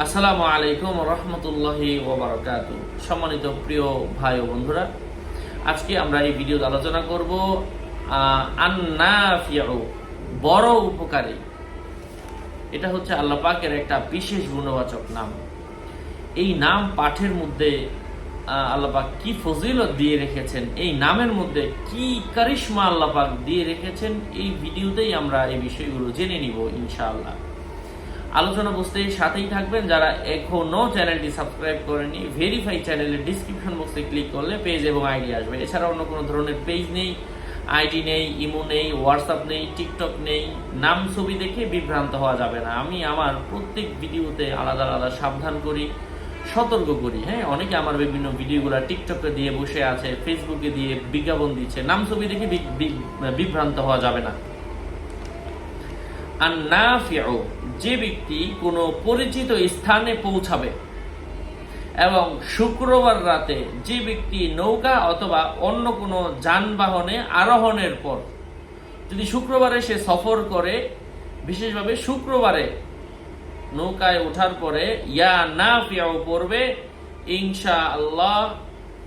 আসসালামু আলাইকুম রহমতুল্লাহি ওবরাকাত সম্মানিত প্রিয় ভাই ও বন্ধুরা আজকে আমরা এই ভিডিওতে আলোচনা করব আন্নাফিউ বড় উপকারী। এটা হচ্ছে আল্লাহ পাকের একটা বিশেষ গুণবাচক নাম। এই নাম পাঠের মধ্যে আহ, আল্লাহ পাক কি ফজিলত দিয়ে রেখেছেন এই নামের মধ্যে কি কারিশমা আল্লাহ পাক দিয়ে রেখেছেন এই ভিডিওতেই আমরা এই বিষয়গুলো জেনে নিব ইনশাআল্লাহ। আলোচনা বুঝতে সাথেই থাকবেন। যারা এখনও চ্যানেলটি সাবস্ক্রাইব করেনি ভেরিফাই চ্যানেলের ডিসক্রিপশন বক্সে ক্লিক করলে পেজ এবং আইডি আসবে। এছাড়া অন্য কোনো ধরনের পেজ নেই আইডি নেই ইমো নেই হোয়াটসঅ্যাপ নেই টিকটক নেই, নাম ছবি দেখে বিভ্রান্ত হওয়া যাবে না। আমি আমার প্রত্যেক ভিডিওতে আলাদা আলাদা সাবধান করি, সতর্ক করি। হ্যাঁ অনেকে আমার বিভিন্ন ভিডিওগুলো টিকটকে দিয়ে বসে আছে ফেসবুকে দিয়ে বিজ্ঞাপন দিচ্ছে, নাম ছবি দেখে বিভ্রান্ত হওয়া যাবে না। আর নাফিউ যে ব্যক্তি কোনো পরিচিত স্থানে পৌঁছাবে। এবং শুক্রবার রাতে যে ব্যক্তি নৌকা অথবা অন্য কোনো যানবাহনে আরোহণের পর, যদি শুক্রবারে সে সফর করে, বিশেষভাবে শুক্রবারে নৌকায় ওঠার পরে, ইয়া না ফিয়াও পড়বে ইনশা আল্লাহ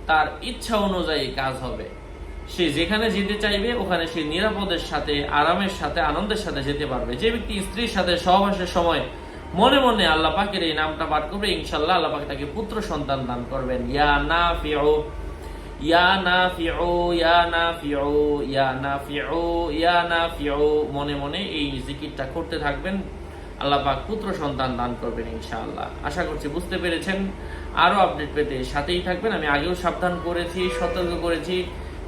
তার ইচ্ছা অনুযায়ী কাজ হবে। সে যেখানে যেতে চাইবে, ওখানে সে নিরাপদের সাথে, আরামের সাথে, আনন্দের সাথে যেতে পারবে। যে ব্যক্তি স্ত্রীর সাথে সহবাসের সময় মনে মনে আল্লাহ পাকের এই নামটা পাঠ করবে ইনশাল্লাহ আল্লাহ পাক তাকে পুত্র সন্তান দান করবেন। ইয়া না ফিও ইয়া না ফিও ইয়া না ফিও ইয়া না ফিও ইয়া না ফিও মনে মনে এই জিকিরটা করতে থাকবেন। আল্লাহ পাক পুত্র সন্তান দান করবেন ইনশাআল্লাহ। আশা করছি বুঝতে পেরেছেন। আরও আপডেট পেতে সাথেই থাকবেন। আমি আগেও সাবধান করেছি, সতর্ক করেছি।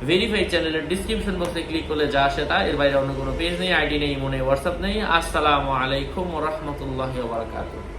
ভেরিফাই চ্যানেলের ডিসক্রিপশন বক্সে ক্লিক করলে যা আসে তা। এর বাইরে অন্য কোনো পেজ নেই আইডি নেই, মনে হোয়াটসঅ্যাপ নেই। আসসালামু আলাইকুম রহমতুল্লাহ বারাকাতুহ।